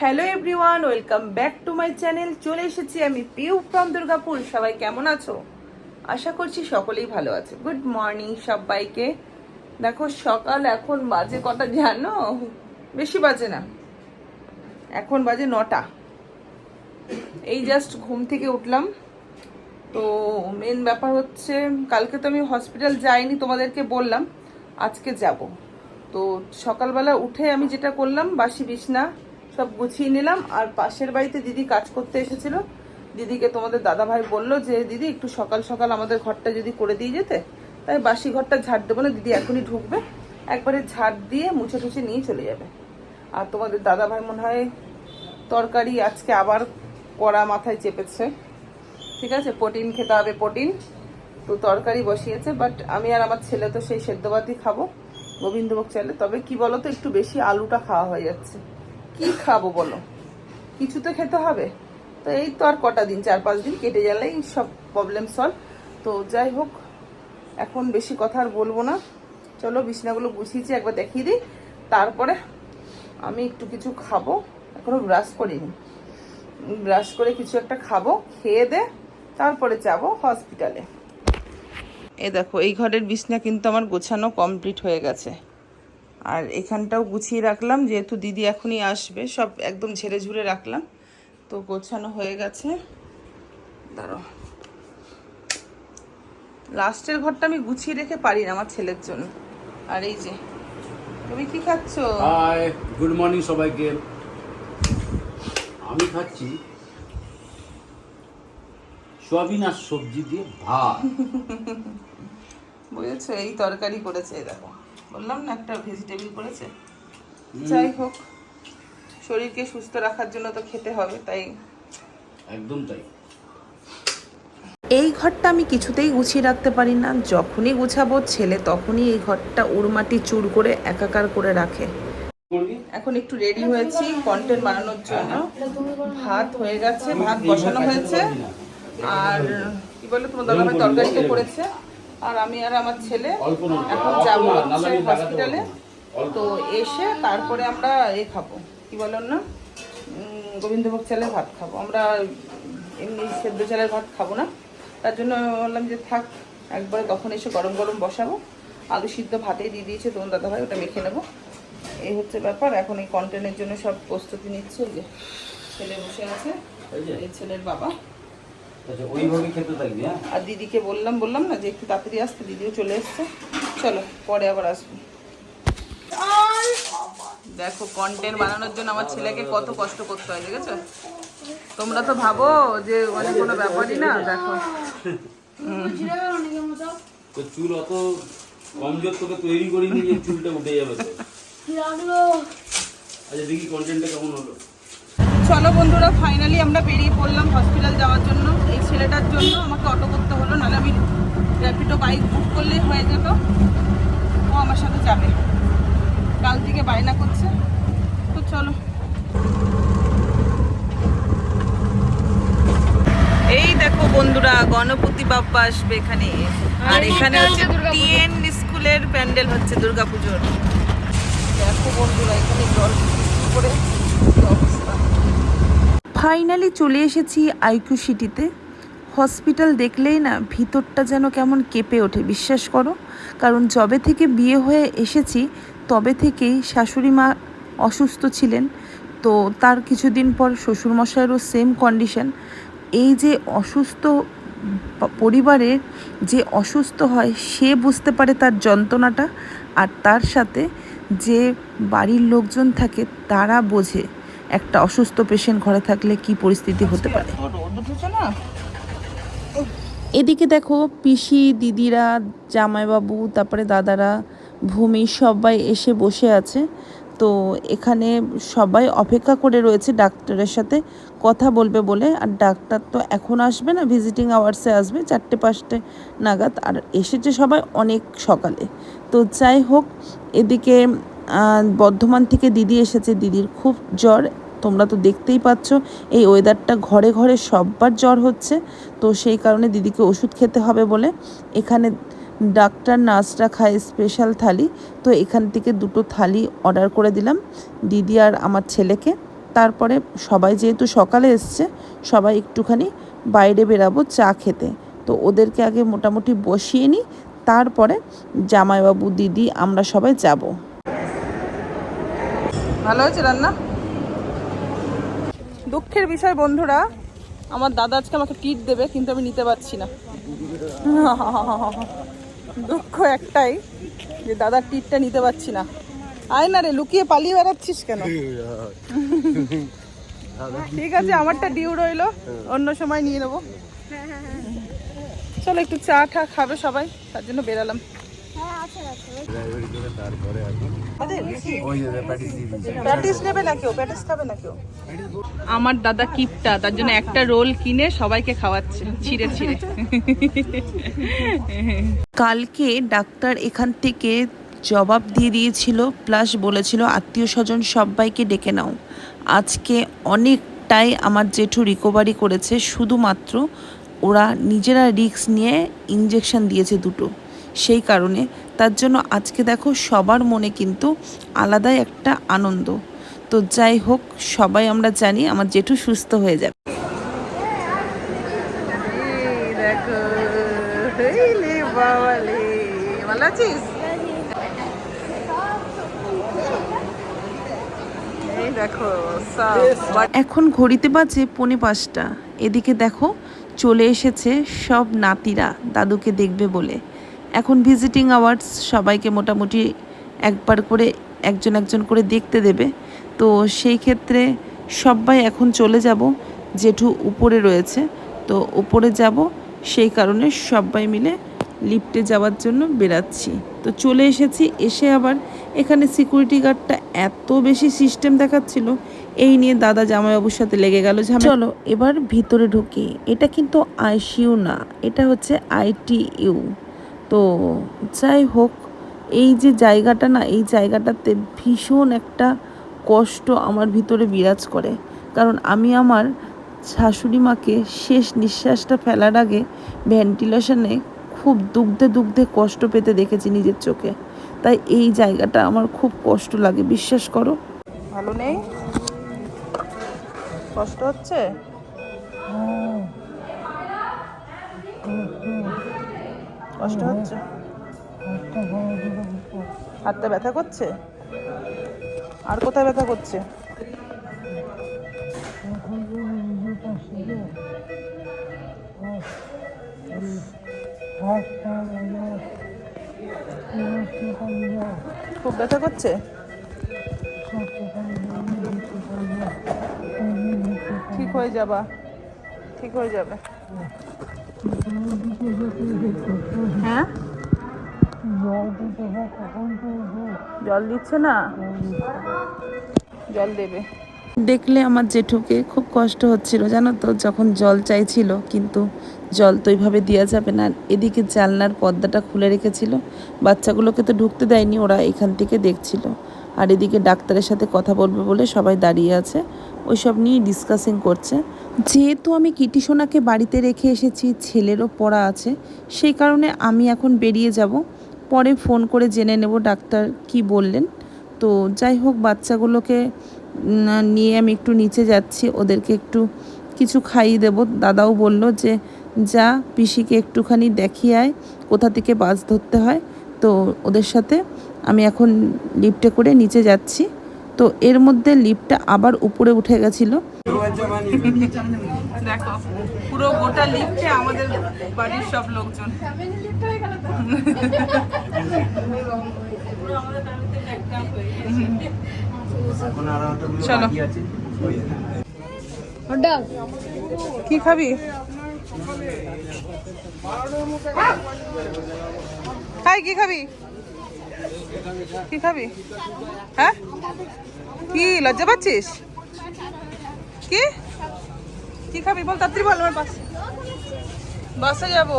Hello everyone, welcome back to my channel. চলে এসেছি আমি পিউ ফ্রম দুর্গাপুর। সবাই কেমন আছো? আশা করছি সকলেই ভালো আছে। গুড মর্নিং সবাইকে। দেখো, সকাল এখন বাজে কটা জানো? বেশি বাজে না। এখন বাজে নটা। এই জাস্ট ঘুম থেকে উঠলাম। তো মেন ব্যাপার হচ্ছে, কালকে তো আমি হসপিটাল যাইনি, তোমাদেরকে বললাম। আজকে যাব। তো সকালবেলা উঠে আমি যেটা করলাম, বাসি বিছনা সব গুছিয়ে নিলাম। আর পাশের বাড়িতে দিদি কাজ করতে এসেছিল। দিদিকে তোমাদের দাদা ভাই বলল যে, দিদি, একটু সকাল সকাল আমাদের ঘরটা যদি করে দিয়ে যেতে, তাই বাসি ঘরটা ঝাড় দেবো না, দিদি এখনই ঢুকবে। একবারে ঝাড় দিয়ে মুছে টুছে নিয়ে চলে যাবে। আর তোমাদের দাদা ভাই মনে হয় তরকারি আজকে আবার কড়া মাথায় চেপেছে। ঠিক আছে, প্রোটিন খেতে হবে, প্রোটিন। তো তরকারি বসিয়েছে বাট আমি আর আমার ছেলে তো সেই সেদ্ধ ভাতই খাব। গোবিন্দভোগ চাইলে। তবে কি বলো তো একটু বেশি আলুটা খাওয়া হয়ে যাচ্ছে। কি খাব বলো? কিছু তো খেতে হবে। তো এই তো আর কটা দিন, চার পাঁচ দিন কেটে গেলেই সব প্রবলেম সলভ তো যাই হোক, এখন বেশি কথা আর বলব না। চলো বিছনাগুলো গুছিয়েছি, একবার দেখিয়ে দিই। তারপরে আমি একটু কিছু খাব। এখনও ব্রাশ করিনি। ব্রাশ করে কিছু একটা খাব, খেয়ে দে, তারপরে যাব হসপিটালে এ। দেখো, এই ঘরের বিছনা কিন্তু আমার গোছানো কমপ্লিট হয়ে গেছে। আর এখানটাও গুছিয়ে রাখলাম যেহেতু দিদি এখনই আসবে সব একদম ঝেড়ে ঝুড়ে রাখলাম। তো গোছানো হয়ে গেছে। দাঁড়ো লাস্টের ঘরটা আমি গুছিয়ে রেখে পারি না আমার ছেলের জন্য। আর এই যে তুমি কি খাচ্ছ? হাই গুড মর্নিং সবাইকে। আমি খাচ্ছি সোয়াবিন আর সবজি দিয়ে ভাত। বুঝেছ এই তরকারি করেছে দেখো। বললাম না একটা ভেজিটেবল করেছে যাই হোক শরীরকে সুস্থ রাখার জন্য তো খেতে হবে তাই একদম তাই এই ঘরটা আমি কিছুতেই গুছিয়ে রাখতে পারি না যখনই গুছাবো ছেলে তখনই এই ঘরটা উড়মাটি চুর করে একাকার করে রাখে এখন একটু রেডি হয়েছি কন্টেন্ট বানানোর জন্য ভাত হয়ে গেছে ভাত বসানো হয়েছে আর কি বলে তোমার দাদা ভাই তরকারি তো করেছে আর আমি আর আমার ছেলে এখন যাব হসপিটালে তো এসে তারপরে আমরা এ খাব। কি বলেন না? গোবিন্দভোগ চালের ভাত খাব। আমরা এমনি সেদ্ধ চালের ভাত খাব না। তার জন্য বললাম যে থাক একবারে তখন এসে গরম গরম বসাবো। আলু সিদ্ধ ভাতেই দিয়ে দিয়েছে তোমার দাদা ভাই ওটা মেখে নেব। এই হচ্ছে ব্যাপার। এখন এই কন্টেন্টের জন্য সব প্রস্তুতি নিচ্ছে। যে ছেলে বসে আছে এই ছেলের বাবা। আচ্ছা ওইভাবে খেতে থাকবি হ্যাঁ? আর দিদিকে বললাম বললাম না যে একটু তাড়াতাড়ি আসতে দিদিও চলে এসছে। চলো পরে আবার আসব। দেখো কন্টেন্ট বানানোর জন্য আমার ছেলেকে কত কষ্ট করতে হয় দেখেছ? তোমরা তো ভাবো যে মানে কোনো ব্যাপারই না দেখো। তো চুল অত কমজোর তোকে তৈরি করিনি যে চুলটা উঠে যাবে। আচ্ছা দেখি কন্টেন্টটা কেমন হলো। চলো বন্ধুরা ফাইনালি আমরা বেরিয়ে পড়লাম হসপিটাল যাওয়ার জন্য। এই ছেলেটার জন্য আমাকে অটো করতে হলো নাহলে আমি র্যাপিডো বাইক বুক করলেই হয়ে যেত। ও আমার সাথে যাবে। কাল থেকে বায়না করছে। তো চলো। এই দেখো বন্ধুরা গণপতি বাপ্পা আসবে এখানে। আর এখানে হচ্ছে টিএন স্কুলের প্যান্ডেল হচ্ছে দুর্গাপুজোর। দেখো বন্ধুরা এখানে জল করে অবস্থা? ফাইনালি চলে এসেছি আইকিউ সিটিতে। হসপিটাল দেখলেই না ভিতরটা যেন কেমন কেঁপে ওঠে, বিশ্বাস করো। কারণ যবে থেকে বিয়ে হয়ে এসেছি, তবে থেকেই শাশুড়ি মা অসুস্থ ছিলেন। তো তার কিছুদিন পর শ্বশুরমশাইয়েরও সেম কন্ডিশন এই যে অসুস্থ পরিবারের যে অসুস্থ হয়, সে বুঝতে পারে তার যন্ত্রণাটা। আর তার সাথে যে বাড়ির লোকজন থাকে, তারা বোঝে। একটা অসুস্থ পেশেন্ট ঘরে থাকলে কি পরিস্থিতি হতে পারে? এদিকে দেখো, পিসি, দিদিরা, জামাইবাবু, তারপরে দাদারা, ভূমি সবাই এসে বসে আছে। তো এখানে সবাই অপেক্ষা করে রয়েছে ডাক্তারের সাথে কথা বলবে বলে। আর ডাক্তার তো এখন আসবে না ভিজিটিং আওয়ার্সে আসবে, চারটে পাঁচটে নাগাদ। আর এসেছে সবাই অনেক সকালে। তো যাই হোক, এদিকে বর্ধমান থেকে দিদি এসেছে। দিদির খুব জ্বর, তোমরা তো দেখতেই পাচ্ছ। এই ওয়েদারটা ঘরে ঘরে সববার জ্বর হচ্ছে। তো সেই কারণে দিদিকে ওষুধ খেতে হবে বলে এখানে ডাক্তার, নার্সরা খায় স্পেশাল থালি। তো এখান থেকে দুটো থালি অর্ডার করে দিলাম দিদি আর আমার ছেলেকে। তারপরে সবাই যেহেতু সকালে এসছে, সবাই একটুখানি বাইরে বেরাবো চা খেতে। তো ওদেরকে আগে মোটামুটি বসিয়ে নিই, তারপরে জামাইবাবু, দিদি আমরা সবাই যাব। ভালো হয়েছে রান্না? দুঃখের বিষয় বন্ধুরা, আমার দাদা আজকে আমাকে টিট দেবে, কিন্তু আমি নিতে পারছি না। দুঃখ একটাই, যে দাদার টিটটা নিতে পারছি না। আয় না রে, লুকিয়ে পালিয়ে বেড়াচ্ছিস কেন? ঠিক আছে, আমারটা ডিউ রইল। অন্য সময় নিয়ে নেব। চলো একটু চা টা খাবে সবাই, তার জন্য বেরালাম। কেউ আমার দাদা কিপটা তার জন্য একটা রোল কিনে সবাইকে খাওয়াচ্ছে ছিঁড়ে ছিঁড়ে। কালকে ডাক্তার এখান থেকে জবাব দিয়ে দিয়েছিল প্লাস বলেছিল আত্মীয় স্বজন সবাইকে ডেকে নাও। আজকে অনেকটাই আমার জেঠু রিকভারি করেছে শুধুমাত্র ওরা নিজেরা রিস্ক নিয়ে ইঞ্জেকশন দিয়েছে দুটো। সেই কারণে তার জন্য আজকে দেখো সবার মনে কিন্তু আলাদাই একটা আনন্দ। তো যাই হোক সবাই আমরা জানি আমার জেঠু সুস্থ হয়ে যাবে। দেখো ভালো আছিস? এখন ঘড়িতে বাজে পৌনে পাঁচটা। এদিকে দেখো চলে এসেছে সব নাতিরা দাদুকে দেখবে বলে। এখন ভিজিটিং আওয়ার্স সবাইকে মোটামুটি একবার করে একজন একজন করে দেখতে দেবে। তো সেই ক্ষেত্রে সবাই এখন চলে যাব জেঠু উপরে রয়েছে। তো উপরে যাব, সেই কারণে সবাই মিলে লিফটে যাওয়ার জন্য বেরাচ্ছি। তো চলে এসেছি, এসে আবার এখানে সিকিউরিটি গার্ডটা এত বেশি সিস্টেম দেখাচ্ছিল, এই নিয়ে দাদা জামাইবাবুর সাথে লেগে গেল চলো, এবার ভিতরে ঢুকি। এটা কিন্তু আইসিইউ না, এটা হচ্ছে আইটিইউ তো যাই হোক এই যে জায়গাটা না এই জায়গাটাতে ভীষণ একটা কষ্ট আমার ভিতরে বিরাজ করে। কারণ আমি আমার শাশুড়ি মাকে শেষ নিঃশ্বাসটা ফেলার আগে ভেন্টিলেশনে খুব দুগ্ধে দুগ্ধে কষ্ট পেতে দেখেছি নিজের চোখে। তাই এই জায়গাটা আমার খুব কষ্ট লাগে বিশ্বাস করো। ভালো নেই? কষ্ট হচ্ছে? কষ্ট হচ্ছে? হাতটা ব্যথা করছে? আর কোথায় ব্যথা করছে? খুব ব্যথা করছে? ঠিক হয়ে যাবা ঠিক হয়ে যাবে। হ্যাঁ? জল দিচ্ছে না? জল দেবে। দেখলে আমার জেঠুকে খুব কষ্ট হচ্ছিল, জানো তো, যখন জল চাইছিল, কিন্তু জল তো ওইভাবে দেওয়া যাবে না। এদিকে জানলার পর্দাটা খুলে রেখেছিল, বাচ্চাগুলোকে তো ঢুকতে দেয়নি, ওরা এখান থেকে দেখছিল। আর এদিকে ডাক্তারের সাথে কথা বলবে বলে সবাই দাঁড়িয়ে আছে। ওইসব নিয়ে ডিসকাসিং করছে। যেহেতু আমি কিটি সোনাকে বাড়িতে রেখে এসেছি, ছেলেরও পড়া আছে, সেই কারণে আমি এখন বেরিয়ে যাব। পরে ফোন করে জেনে নেব ডাক্তার কি বললেন। তো যাই হোক, বাচ্চাগুলোকে নিয়ে আমি একটু নিচে যাচ্ছি। ওদেরকে একটু কিছু খাইয়ে দেবো। দাদাও বলল যে, যা, পিসিকে একটুখানি দেখিয়ে আয়। কোথা থেকে বাস ধরতে হয়? তো ওদের সাথে আমি এখন লিফটে করে নিচে যাচ্ছি। তো এর মধ্যে লিফটটা আবার উপরে উঠে গেছিল। দেখো পুরো গোটা লিফটে আমাদের বাড়ির সব লোকজন। চলো কি খাবি? হাই কি খাবি? কি খাবি? হ্যাঁ? কি, লজ্জা পাচ্ছিস? কি? কি খাবি বল, তাড়াতাড়ি বল আমার বাসে বাসে যাব।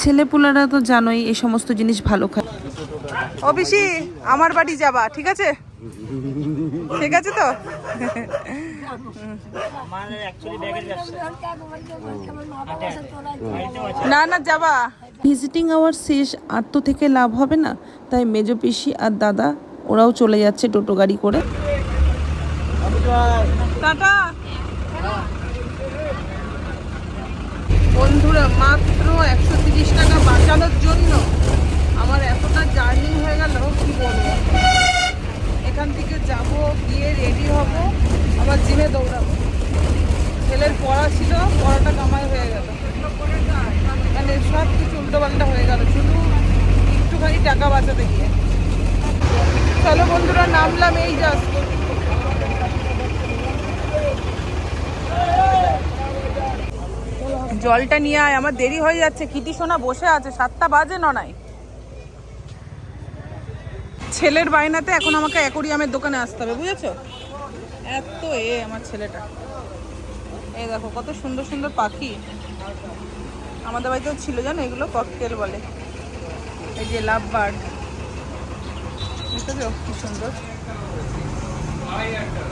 ছেলেপুলারা তো জানোই এই সমস্ত জিনিস ভালো খায়। পিসি, আমার বাড়ি যাবা, ঠিক আছে? ঠিক আছে তো? না না, যাবা। ভিজিটিং আওয়ার শেষ, আর তো থেকে লাভ হবে না। তাই মেজো পিসি আর দাদা, ওরাও চলে যাচ্ছে টোটো গাড়ি করে। টাটা। বন্ধুরা, মাত্র একশো তিরিশ টাকা বাঁচানোর জন্য আমার এতটা জার্নি হয়ে গেল কি বলব এখান থেকে যাব গিয়ে রেডি হব আবার জিমে দৌড়াবো ছেলের পড়া ছিল পড়াটা কামাই হয়ে গেল মানে সব কিছু উল্টোপাল্টা হয়ে গেল শুধু একটুখানি টাকা বাঁচাতে গিয়ে চলো বন্ধুরা নামলাম এই জাস্ট জলটা নিয়ে আয়, আমার দেরি হয়ে যাচ্ছে। কিটি সোনা বসে আছে, সাতটা বাজে নয় ছেলের বায়নাতে এখন আমাকে অ্যাকোরিয়ামের দোকানে আসতে হবে, বুঝেছ? এত এ আমার ছেলেটা। এই দেখো, কত সুন্দর সুন্দর পাখি। আমাদের বাড়িতেও ছিল জানো, এগুলো ককটেল বলে। এই যে লাভ বার্ড বুঝতেছো কি সুন্দর।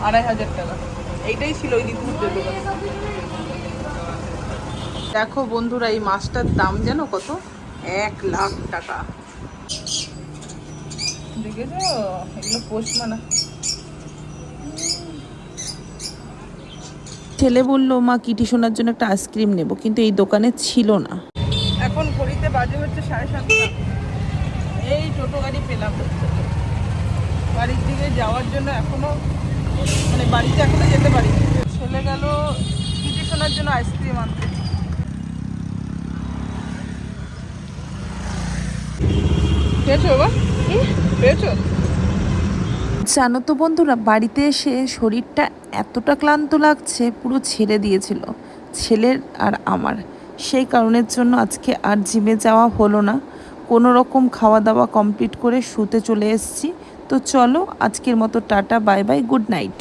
আড়াই হাজার টাকা। এইটাই ছিল ওই দিন দোকানে। দেখো বন্ধুরা এই মাছটার দাম যেন কত? এক লাখ টাকা। দেখেছ? এগুলো পোষ মানা ছেলে বলল মা কিটি শোনার জন্য একটা আইসক্রিম নেব? কিন্তু এই দোকানে ছিল না। এখন ঘড়িতে বাজে হচ্ছে সাড়ে সাতটা। এই টোটো গাড়ি পেলাম। বাড়ির দিকে যাওয়ার জন্য এখনও মানে বাড়িতে এখনও যেতে পারি ছেলে গেল কিটি শোনার জন্য আইসক্রিম আনতে? জানো তো বন্ধুরা, বাড়িতে এসে শরীরটা এতটা ক্লান্ত লাগছে, পুরো ছেড়ে দিয়েছিল। ছেলের আর আমার। সেই কারণের জন্য আজকে আর জিমে যাওয়া হলো না। কোনো রকম খাওয়া দাওয়া কমপ্লিট করে শুতে চলে এসেছি। তো চলো, আজকের মতো tata bye bye good night